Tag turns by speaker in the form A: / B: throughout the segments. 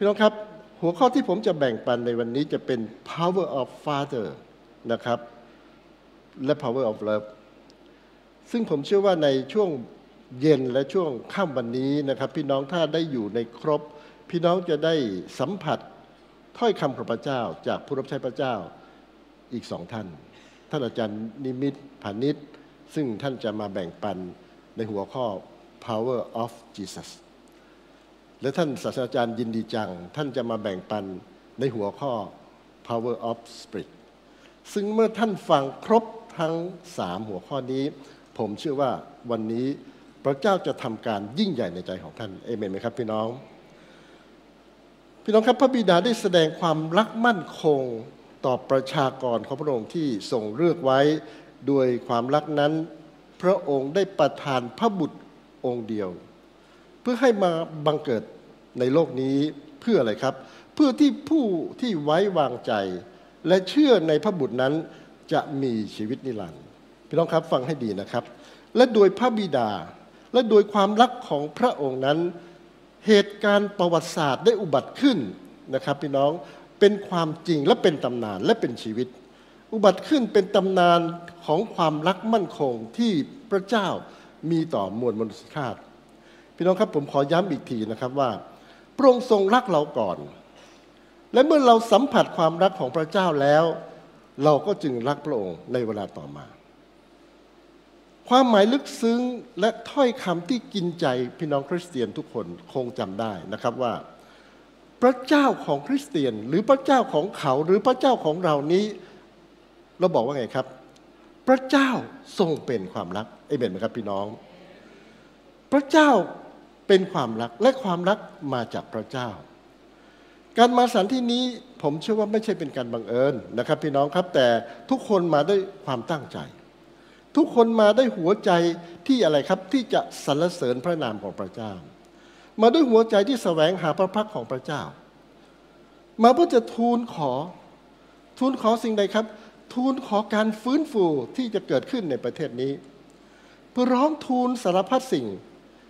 A: พี่น้องครับหัวข้อที่ผมจะแบ่งปันในวันนี้จะเป็น power of father นะครับ และ power of love ซึ่งผมเชื่อว่าในช่วงเย็นและช่วงค่ำวันนี้นะครับ พี่น้องถ้าได้อยู่ในครบ พี่น้องจะได้สัมผัสถ้อยคำของพระเจ้า จากผู้รับใช้พระเจ้าอีกสองท่าน ท่านอาจารย์นิมิตผานิชซึ่งท่านจะมาแบ่งปันในหัวข้อ power of Jesus และท่านศาสตราจารย์ยินดีจัง ท่านจะมาแบ่งปันในหัวข้อ power of spirit ซึ่งเมื่อท่านฟังครบทั้งสามหัวข้อนี้ ผมเชื่อว่าวันนี้พระเจ้าจะทำการยิ่งใหญ่ในใจของท่านเอเมนไหมครับพี่น้อง พี่น้องครับพระบิดาได้แสดงความรักมั่นคงต่อประชากรของพระองค์ที่ทรงเลือกไว้ด้วยความรักนั้น พระองค์ได้ประทานพระบุตรองค์เดียว พื่อให้มาบังเกิดในโลกนี้เพื่ออะไรครับ เพื่อที่ผู้ที่ไว้วางใจ และเชื่อในพระบุตรนั้นจะมีชีวิตนิรันดร์พี่น้องครับฟังให้ดีนะครับ และโดยพระบิดา และโดยความรักของพระองค์นั้น เหตุการณ์ประวัติศาสตร์ได้อุบัติขึ้นนะครับ พี่น้องเป็นความจริงและเป็นตำนานและเป็นชีวิต อุบัติขึ้นเป็นตำนานของความรักมั่นคงที่พระเจ้ามีต่อมวลมนุษยชาติ พี่น้องครับผมขอย้ำอีกทีนะครับว่า พระองค์ทรงรักเราก่อน และเมื่อเราสัมผัสความรักของพระเจ้าแล้ว เราก็จึงรักพระองค์ในเวลาต่อมา ความหมายลึกซึ้งและถ้อยคำที่กินใจพี่น้องคริสเตียนทุกคนคงจำได้นะครับว่า พระเจ้าของคริสเตียน หรือพระเจ้าของเขาหรือพระเจ้าของเรานี้ เราบอกว่าไงครับ พระเจ้าทรงเป็นความรักเอเมนไหมครับพี่น้อง พระเจ้า เป็นความรักและความรักมาจากพระเจ้า การมาสันที่นี้ผมเชื่อว่าไม่ใช่เป็นการบังเอิญนะครับ พี่น้องครับแต่ทุกคนมาด้วยความตั้งใจ ทุกคนมาด้วยหัวใจที่อะไรครับที่จะสรรเสริญพระนามของพระเจ้า มาด้วยหัวใจที่แสวงหาพระพักของพระเจ้า มาเพื่อจะทูลขอ ทูลขอสิ่งใดครับ ทูลขอการฟื้นฟูที่จะเกิดขึ้นในประเทศนี้เพื่อร้องทูลสารพัดสิ่ง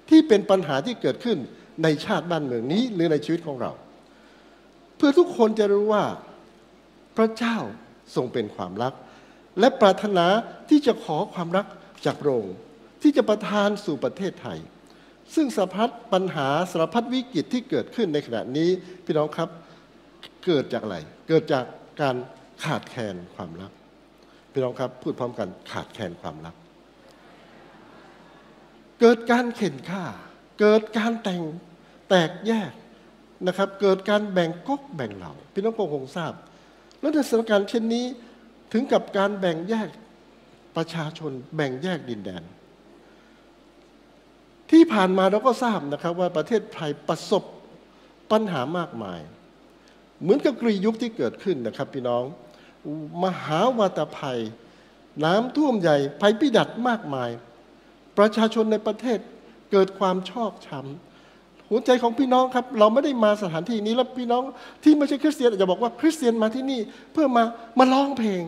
A: ที่เป็นปัญหาที่เกิดขึ้นในชาติบ้านเมืองนี้ หรือในชีวิตของเรา เพื่อทุกคนจะรู้ว่าพระเจ้าทรงเป็นความรัก และปรารถนาที่จะขอความรักจากพระองค์ที่จะประทานสู่ประเทศไทย ซึ่งสารพัดปัญหาสารพัดวิกฤตที่เกิดขึ้นในขณะนี้พี่น้องครับเกิดจากอะไร เกิดจากการขาดแคลนความรัก พี่น้องครับพูดพร้อมกันขาดแคลนความรัก เกิดการเข็นฆ่า เกิดการแต่งแตกแยกนะครับ เกิดการแบ่งก๊กแบ่งเหล่าพี่น้องคงทราบ แล้วในสถานการณ์เช่นนี้ถึงกับการแบ่งแยกประชาชนแบ่งแยกดินแดน ที่ผ่านมาเราก็ทราบนะครับว่าประเทศไทยประสบปัญหามากมาย เหมือนกับกรียุคที่เกิดขึ้นนะครับพี่น้อง มหาวาตภัย น้ำท่วมใหญ่ภัยพิบัติมากมาย ประชาชนในประเทศเกิดความชอกช้ำหัวใจของพี่น้องครับ เราไม่ได้มาสถานที่นี้แล้วพี่น้องที่ไม่ใช่คริสเตียนอาจจะบอกว่าคริสเตียนมาที่นี่เพื่อมามาร้องเพลง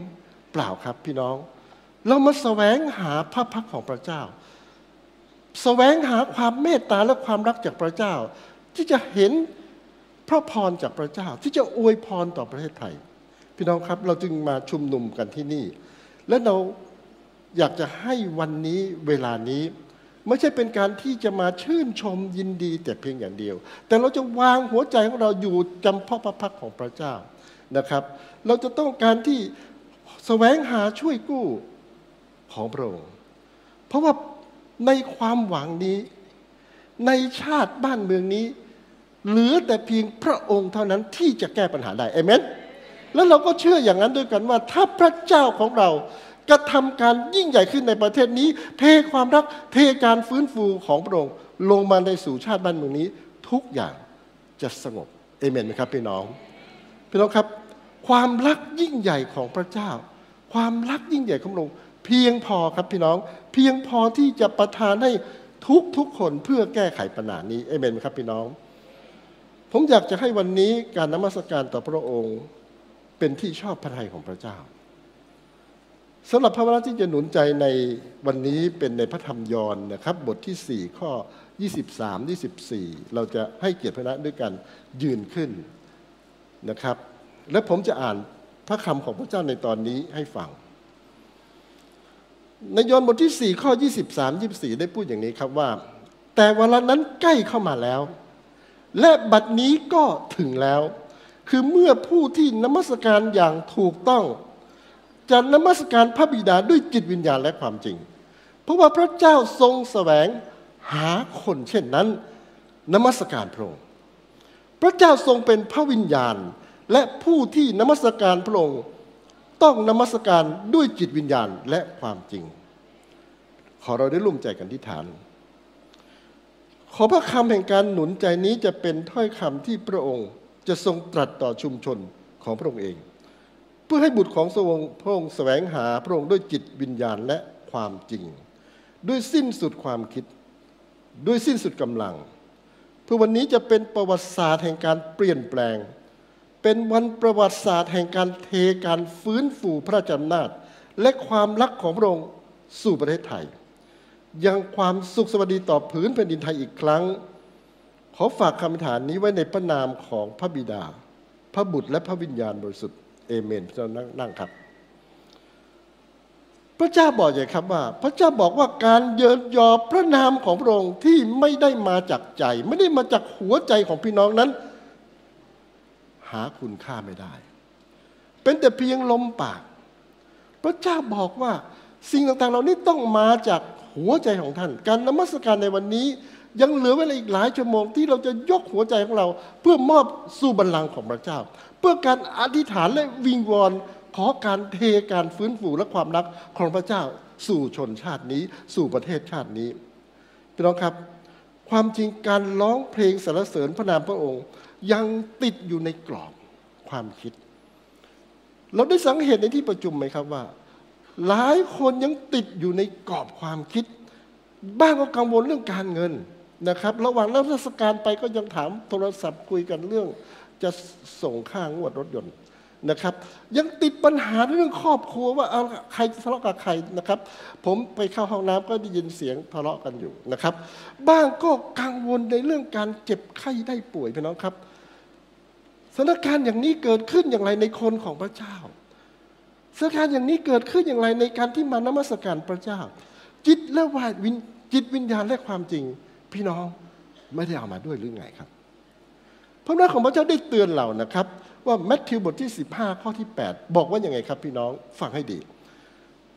A: เปล่าครับพี่น้อง เรามาแสวงหาพระพักของพระเจ้าแสวงหาความเมตตาและความรักจากพระเจ้า ที่จะเห็นพระพรจากพระเจ้า ที่จะอวยพรต่อประเทศไทย พี่น้องครับเราจึงมาชุมนุมกันที่นี่ และเรา อยากจะให้วันนี้เวลานี้ ไม่ใช่เป็นการที่จะมาชื่นชมยินดีแต่เพียงอย่างเดียว แต่เราจะวางหัวใจของเราอยู่จำพาะพระพักของพระเจ้านะครับ เราจะต้องการที่แสวงหาช่วยกู้ของพระองค์เพราะว่าในความหวังนี้ ในชาติบ้านเมืองนี้ เหลือแต่เพียงพระองค์เท่านั้นที่จะแก้ปัญหาได้เอเมนแล้วเราก็เชื่ออย่างนั้นด้วยกันว่า ถ้าพระเจ้าของเรา กระทำการยิ่งใหญ่ขึ้นในประเทศนี้ เทความรักเทการฟื้นฟูของพระองค์ลงมาในสู่ชาติบ้านเมืองนี้ ทุกอย่างจะสงบเอเมนไหมครับพี่น้องพี่น้องครับ ความรักยิ่งใหญ่ของพระเจ้า ความรักยิ่งใหญ่ของพระองค์เพียงพอครับพี่น้อง เพียงพอที่จะประทานให้ทุกทุกคนเพื่อแก้ไขปัญหานี้เอเมนไหมครับพี่น้อง ผมอยากจะให้วันนี้การนมัสการต่อพระองค์เป็นที่ชอบพระทัยของพระเจ้า สำหรับพระวจนะที่จะหนุนใจในวันนี้เป็นในพระธรรมยอห์นนะครับ บทที่ 4 ข้อ 23 24 เราจะให้เกียรติพระนะด้วยกันยืนขึ้นนะครับ และผมจะอ่านพระคำของพระเจ้าในตอนนี้ให้ฟัง ในยอห์นบทที่ 4 ข้อ 23 24 ได้พูดอย่างนี้ครับว่า แต่เวลานั้นใกล้เข้ามาแล้ว และบัดนี้ก็ถึงแล้ว คือเมื่อผู้ที่นมัสการอย่างถูกต้อง จะนมัสการพระบิดาด้วยจิตวิญญาณและความจริง เพราะว่าพระเจ้าทรงแสวงหาคนเช่นนั้น นมัสการพระองค์พระเจ้าทรงเป็นพระวิญญาณ และผู้ที่นมัสการพระองค์ต้องนมัสการด้วยจิตวิญญาณและความจริง ขอเราได้ร่วมใจกันที่ฐาน ขอพระคำแห่งการหนุนใจนี้จะเป็นถ้อยคำที่พระองค์จะทรงตรัสต่อชุมชนของพระองค์เอง พื่อให้บุตรของพระองค์แสวงหาพระองค์ด้วยจิตวิญญาณและความจริง ด้วยสิ้นสุดความคิด ด้วยสิ้นสุดกำลัง เพื่อวันนี้จะเป็นประวัติศาสตร์แห่งการเปลี่ยนแปลง เป็นวันประวัติศาสตร์แห่งการเทการฟื้นฟูพระราชอำนาจ และความรักของพระองค์สู่ประเทศไทย ยังความสุขสวัสดีต่อผืนแผ่นดินไทยอีกครั้ง ขอฝากคำฐานนี้ไว้ในพระนามของพระบิดา พระบุตรและพระวิญญาณบริสุทธิ์ เอเมนเรานั่งนั่งครับ พระเจ้าบอกอย่างครับว่า พระเจ้าบอกว่าการเยินยอพระนามของพระองค์ที่ไม่ได้มาจากใจ ไม่ได้มาจากหัวใจของพี่น้องนั้น หาคุณค่าไม่ได้ เป็นแต่เพียงลมปาก พระเจ้าบอกว่าสิ่งต่างๆ เหล่านี้ต้องมาจากหัวใจของท่าน การนมัสการในวันนี้ ยังเหลือเวลาอีกหลายชั่วโมงที่เราจะยกหัวใจของเรา เพื่อมอบสู่บัลลังก์ของพระเจ้า เพื่อการอธิษฐานและวิงวอนขอการเทการฟื้นฟูและความรักของพระเจ้าสู่ชนชาตินี้ สู่ประเทศชาตินี้พี่น้องครับ ความจริงการร้องเพลงสรรเสริญพระนามพระองค์ ยังติดอยู่ในกรอบความคิด เราได้สังเกตในที่ประชุมไหมครับว่า หลายคนยังติดอยู่ในกรอบความคิด บ้างก็กังวลเรื่องการเงิน นะครับ ระหว่างรับราชการไปก็ยังถามโทรศัพท์คุยกันเรื่อง จะส่งค่างวดรถยนต์นะครับ ยังติดปัญหาเรื่องครอบครัวว่าเอาใครทะเลาะกับใครนะครับ ผมไปเข้าห้องน้ำก็ได้ยินเสียงทะเลาะกันอยู่นะครับ บ้างก็กังวลในเรื่องการเจ็บไข้ได้ป่วยพี่น้องครับสถานการณ์อย่างนี้เกิดขึ้นอย่างไรในคนของพระเจ้าสถานการณ์อย่างนี้เกิดขึ้นอย่างไรในการที่มานมัสการพระเจ้า จิตและวายวิญจิตวิญญาณและความจริง พี่น้องไม่ได้เอามาด้วยหรือไงครับ พระนามของพระเจ้าได้เตือนเรานะครับ ว่าแมทธิวบทที่ 15 ข้อที่ 8 บอกว่าอย่างไงครับ พี่น้องฟังให้ดี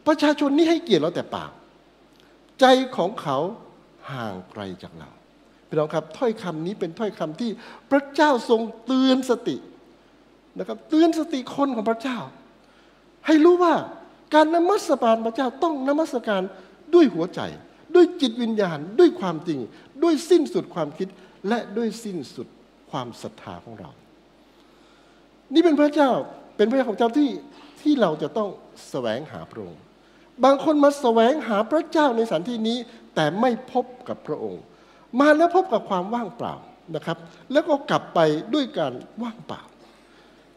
A: ประชาชนนี้ให้เกียรติเราแต่ปาก ใจของเขาห่างไกลจากเราพี่น้องครับถ้อยคำนี้เป็นถ้อยคำที่พระเจ้าทรงเตือนสตินะครับเตือนสติคนของพระเจ้า ให้รู้ว่าการนมัสการพระเจ้าต้องนมัสการด้วยหัวใจ ด้วยจิตวิญญาณด้วยความจริง ด้วยสิ้นสุดความคิดและด้วยสิ้นสุดความศรัทธาของเรา นี่เป็นพระเจ้าเป็นพระเจ้าของเจ้าที่ที่เราจะต้องแสวงหาพระองค์บางคนมาแสวงหาพระเจ้าในสถานที่นี้ แต่ไม่พบกับพระองค์ มาแล้วพบกับความว่างเปล่านะครับ แล้วก็กลับไปด้วยการว่างเปล่า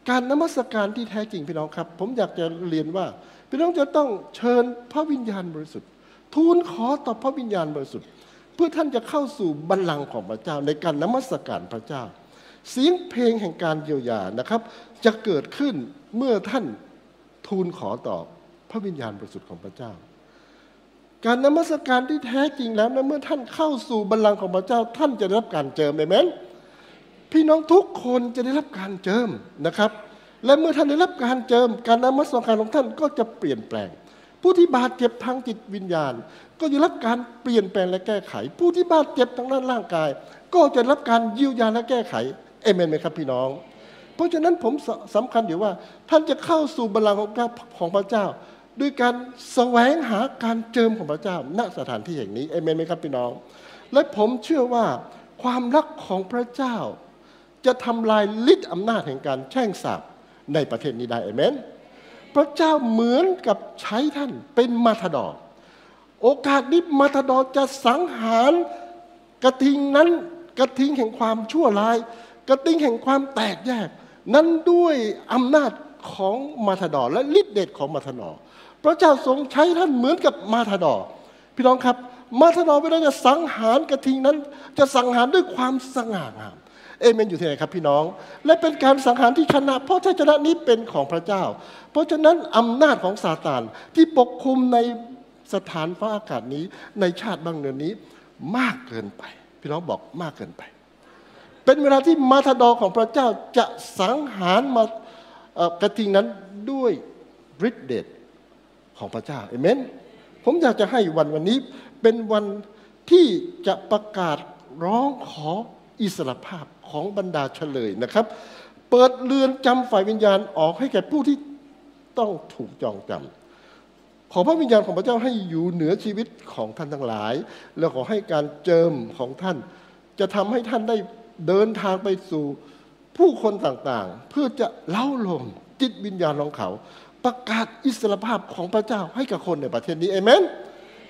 A: การนมัสการที่แท้จริงพี่น้องครับ ผมอยากจะเรียนว่า พี่น้องจะต้องเชิญพระวิญญาณบริสุทธิ์ ทูลขอต่อพระวิญญาณบริสุทธิ์ เพื่อท่านจะเข้าสู่บัลลังก์ของพระเจ้าในการนมัสการพระเจ้า เสียงเพลงแห่งการเยียวยานะครับ จะเกิดขึ้นเมื่อท่านทูลขอต่อพระวิญญาณบริสุทธิ์ของพระเจ้า การนมัสการที่แท้จริงแล้วนะเมื่อท่านเข้าสู่บัลลังก์ของพระเจ้า ท่านจะได้รับการเจิมเอเมนพี่น้องทุกคนจะได้รับการเจิมนะครับ และเมื่อท่านได้รับการเจิม การนมัสการของท่านก็จะเปลี่ยนแปลง ผู้ที่บาดเจ็บทางจิตวิญญาณ ก็จะรับการเปลี่ยนแปลงและแก้ไข ผู้ที่บาดเจ็บทางด้านร่างกาย ก็จะรับการเยียวยาและแก้ไขเอเมนไหมครับพี่น้อง เพราะฉะนั้นผมสสำคัญอยู่ว่า ท่านจะเข้าสู่บัลลังก์ของของพระเจ้า ด้วยการแสวงหาการเจิมของพระเจ้าณสถานที่แห่งนี้เอเมนไหมครับพี่น้อง และผมเชื่อว่าความรักของพระเจ้า จะทำลายฤทธิ์อำนาจแห่งการแช่งสาปในประเทศนี้ได้เอเมน พระเจ้าเหมือนกับใช้ท่านเป็นมาทดอร์โอกาสนี้มาทดอร์จะสังหารกระทิงนั้นกระทิงแห่งความชั่วร้าย กระทิงแห่งความแตกแยก นั้นด้วยอำนาจของมาทดอร์และฤทธิเดชของมาทดอร์พระเจ้าทรงใช้ท่านเหมือนกับมาทดอร์พี่น้องครับ มาทดอร์เวลาจะสังหารกระทิงนั้น จะสังหารด้วยความสง่างาม เอเมนอยู่ที่ไหนครับพี่น้อง และเป็นการสังหารที่ชนะ เพราะชัยชนะนี้เป็นของพระเจ้า เพราะฉะนั้นอำนาจของซาตานที่ปกคลุมในสถานฟ้าอากาศนี้ในชาติบ้างเนือนนี้มากเกินไป พี่น้องบอกมากเกินไป เป็นเวลาที่มาทดอของพระเจ้าจะสังหารมากระทิงนั้นด้วยฤทธิเดชของพระเจ้าเอเมนผมอยากจะให้วันวันนี้เป็นวันที่จะประกาศร้องขอ อิสรภาพของบรรดาเฉลยนะครับ เปิดเรือนจำฝ่ายวิญญาณออกให้แก่ผู้ที่ต้องถูกจองจำขอพระวิญญาณของพระเจ้าให้อยู่เหนือชีวิตของท่านทั้งหลาย แล้วขอให้การเจิมของท่าน จะทำให้ท่านได้เดินทางไปสู่ผู้คนต่างๆ เพื่อจะเล่าลมจิตวิญญาณของเขา ประกาศอิสรภาพของพระเจ้าให้กับคนในประเทศนี้เอเมน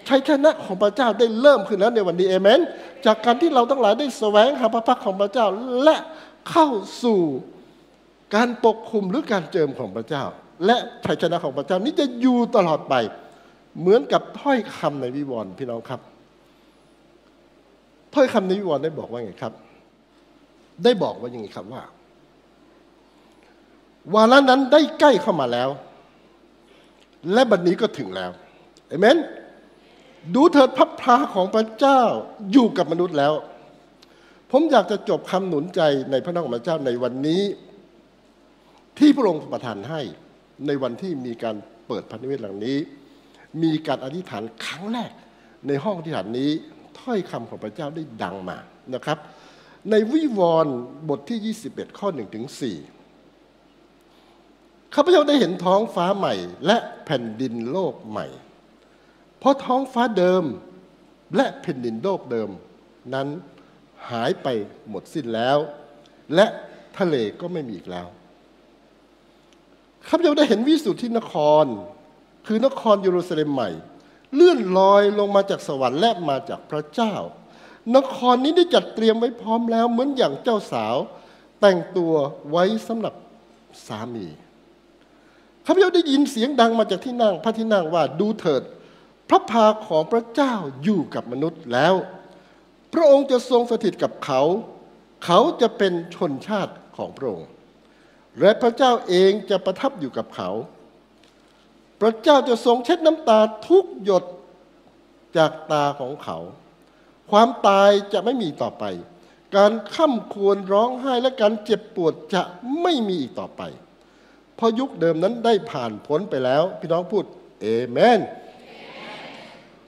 A: ชัยชนะของพระเจ้าได้เริ่มขึ้นแล้วในวันนี้เอเมน จากการที่เราทั้งหลายได้แสวงหาพระพักของพระเจ้าและเข้าสู่การปกคุมหรือการเจิมของพระเจ้า และชัยชนะของพระเจ้านี้จะอยู่ตลอดไป เหมือนกับถ้อยคำในวิวรณ์พี่น้องครับ ถ้อยคำในวิวรณ์ได้บอกว่าไงครับ ได้บอกว่าอย่างไงครับว่าวาระนั้นได้ใกล้เข้ามาแล้ว และบัดนนี้ก็ถึงแล้วเอเมน ดูเถิดพับพาของพระเจ้าอยู่กับมนุษย์แล้ว ผมอยากจะจบคำหนุนใจในพระนามของพระเจ้าในวันนี้ ที่พระองค์ประทานให้ในวันที่มีการเปิดพันธมิตรหลังนี้ มีการอธิษฐานครั้งแรก ในห้องอธิษฐานนี้ถ้อยคำของพระเจ้าได้ดังมานะครับ ในวิวรณ์บทที่ 21 ข้อ1ถึง4ข้าพเจ้าได้เห็นท้องฟ้าใหม่ และแผ่นดินโลกใหม่ เพราะท้องฟ้าเดิมและแผ่นดินโลกเดิม นั้นหายไปหมดสิ้นแล้ว และทะเลก็ไม่มีอีกแล้วข้าพเจ้าได้เห็นวิสุทธินคร คือนครเยรูซาเล็มใหม่ เลื่อนลอยลงมาจากสวรรค์และมาจากพระเจ้า นครนี้ได้จัดเตรียมไว้พร้อมแล้ว เหมือนอย่างเจ้าสาว แต่งตัวไว้สำหรับสามีข้าพเจ้าได้ยินเสียงดังมาจากที่นั่งพระที่นั่งว่าดูเถิด พระพาของพระเจ้าอยู่กับมนุษย์แล้ว พระองค์จะทรงสถิตกับเขา เขาจะเป็นชนชาติของพระองค์ และพระเจ้าเองจะประทับอยู่กับเขา พระเจ้าจะทรงเช็ดน้ำตาทุกหยดจากตาของเขา ความตายจะไม่มีต่อไป การข้าควรร้องไห้และการเจ็บปวดจะไม่มีอีกต่อไป เพราะยุคเดิมนั้นได้ผ่านพ้นไปแล้ว พี่น้องพูดเอเมน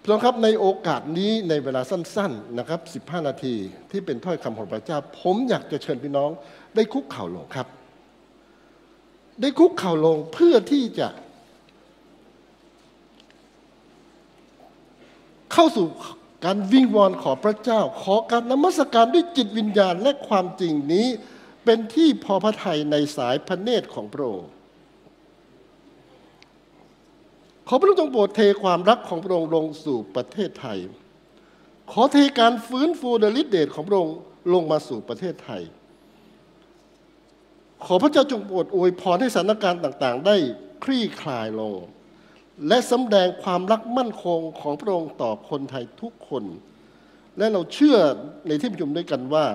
A: น้องครับในโอกาสนี้ในเวลาสั้นๆนะครับ 15 นาทีที่เป็นถ้อยคำของพระเจ้า ผมอยากจะเชิญพี่น้องได้คุกเข่าลงครับ ได้คุกเข่าลงเพื่อที่จะ เข้าสู่การวิงวอนขอพระเจ้า ขอการนมัสการด้วยจิตวิญญาณและความจริงนี้ เป็นที่พอพระทัยในสายพระเนตรของพระองค์ ขอพระองค์จงโปรดเทความรักของพระองค์ลงสู่ประเทศไทย ขอเทการฟื้นฟูเดลิเดตของพระองค์ลงมาสู่ประเทศไทย ขอพระเจ้าจงโปรดอวยพรให้สถานการณ์ต่างๆ ได้คลี่คลายลง และสำแดงความรักมั่นคงของพระองค์ต่อคนไทยทุกคน และเราเชื่อในที่ประชุมด้วยกันว่า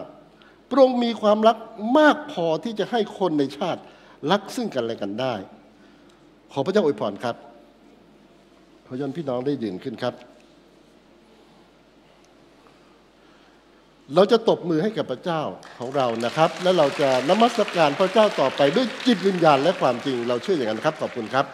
A: พระองค์มีความรักมากพอที่จะให้คนในชาติรักซึ่งกันและกันได้ ขอพระเจ้าอวยพรครับ ยนพี่น้องได้ยืนขึ้นครับ เราจะตบมือให้กับพระเจ้าของเรานะครับ และเราจะนมัสการพระเจ้าต่อไปด้วยจิตวิญญาณและความจริง เราเชื่ออย่างนั้นครับขอบคุณครับ